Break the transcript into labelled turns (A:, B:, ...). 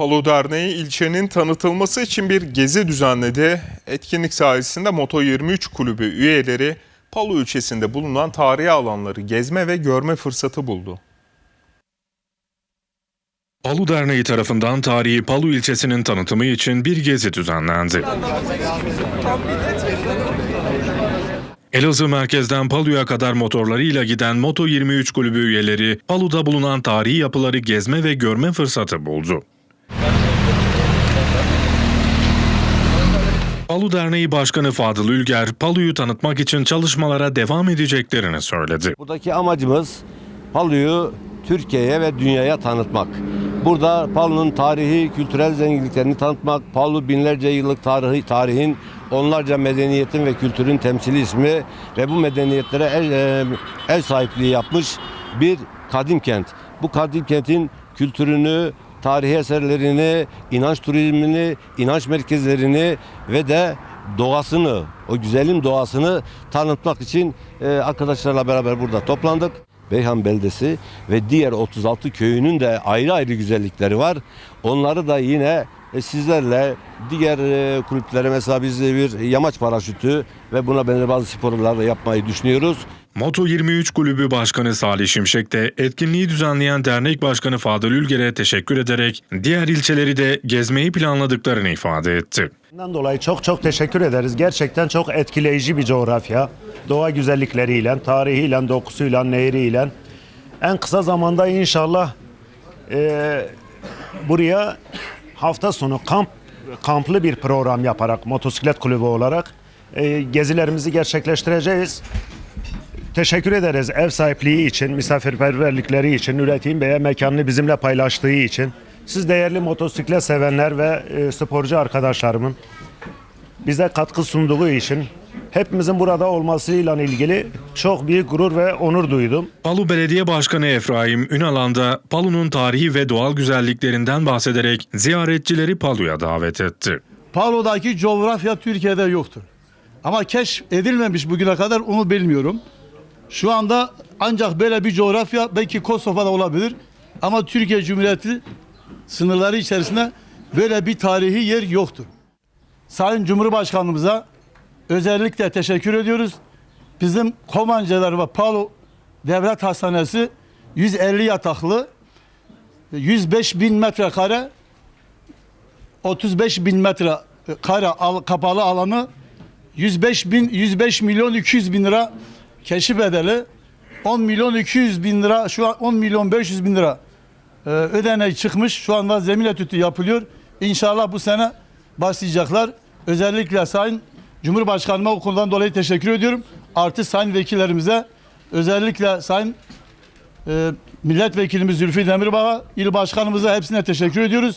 A: Palu Derneği ilçenin tanıtılması için bir gezi düzenledi. Etkinlik sayesinde Moto 23 kulübü üyeleri Palu ilçesinde bulunan tarihi alanları gezme ve görme fırsatı buldu.
B: Palu Derneği tarafından tarihi Palu ilçesinin tanıtımı için bir gezi düzenlendi. Elazığ merkezden Palu'ya kadar motorlarıyla giden Moto 23 kulübü üyeleri Palu'da bulunan tarihi yapıları gezme ve görme fırsatı buldu. Palu Derneği Başkanı Fadıl Ülger, Palu'yu tanıtmak için çalışmalara devam edeceklerini söyledi.
C: Buradaki amacımız Palu'yu Türkiye'ye ve dünyaya tanıtmak. Burada Palu'nun tarihi, kültürel zenginliklerini tanıtmak, Palu binlerce yıllık tarihi, tarihin onlarca medeniyetin ve kültürün temsili ismi ve bu medeniyetlere el, e, el sahipliği yapmış bir kadim kent. Bu kadim kentin kültürünü, tarihi eserlerini, inanç turizmini, inanç merkezlerini ve de doğasını, o güzelim doğasını tanıtmak için e, arkadaşlarla beraber burada toplandık. Beyhan Beldesi ve diğer 36 köyünün de ayrı ayrı güzellikleri var. Onları da yine e, sizlerle diğer e, kulüplere mesela biz bir yamaç paraşütü ve buna benzer bazı sporlar da yapmayı düşünüyoruz.
B: Moto 23 Kulübü Başkanı Salih Şimşek de etkinliği düzenleyen dernek başkanı Fadıl Ülger'e teşekkür ederek diğer ilçeleri de gezmeyi planladıklarını ifade etti.
D: Bundan dolayı çok çok teşekkür ederiz. Gerçekten çok etkileyici bir coğrafya. Doğa güzellikleriyle, tarihiyle, dokusuyla, nehriyle. En kısa zamanda inşallah e, buraya hafta sonu kamp kamplı bir program yaparak motosiklet kulübü olarak e, gezilerimizi gerçekleştireceğiz. Teşekkür ederiz ev sahipliği için, misafirperverlikleri için, Üretim Bey'e mekanını bizimle paylaştığı için. Siz değerli motosiklet sevenler ve e, sporcu arkadaşlarımın bize katkı sunduğu için hepimizin burada olmasıyla ilgili çok büyük gurur ve onur duydum.
B: Palu Belediye Başkanı Efraim Ünalan da Palu'nun tarihi ve doğal güzelliklerinden bahsederek ziyaretçileri Palu'ya davet etti.
E: Palu'daki coğrafya Türkiye'de yoktur. Ama keşf edilmemiş bugüne kadar onu bilmiyorum. Şu anda ancak böyle bir coğrafya belki Kosova'da olabilir. Ama Türkiye Cumhuriyeti sınırları içerisinde böyle bir tarihi yer yoktur. Sayın Cumhurbaşkanımıza özellikle teşekkür ediyoruz. Bizim Kovancılar ve Palu Devlet Hastanesi 150 yataklı 105 bin metrekare 35 bin metre kare al- kapalı alanı 105 bin 105 milyon 200 bin lira keşif bedeli 10 milyon 200 bin lira şu an 10 milyon 500 bin lira e, ödenek çıkmış. Şu anda zemin etütü yapılıyor. İnşallah bu sene başlayacaklar. Özellikle Sayın Cumhurbaşkanıma o konudan dolayı teşekkür ediyorum artı sayın vekillerimize özellikle sayın e, milletvekilimiz Zülfü Demirbağ'a il başkanımıza hepsine teşekkür ediyoruz.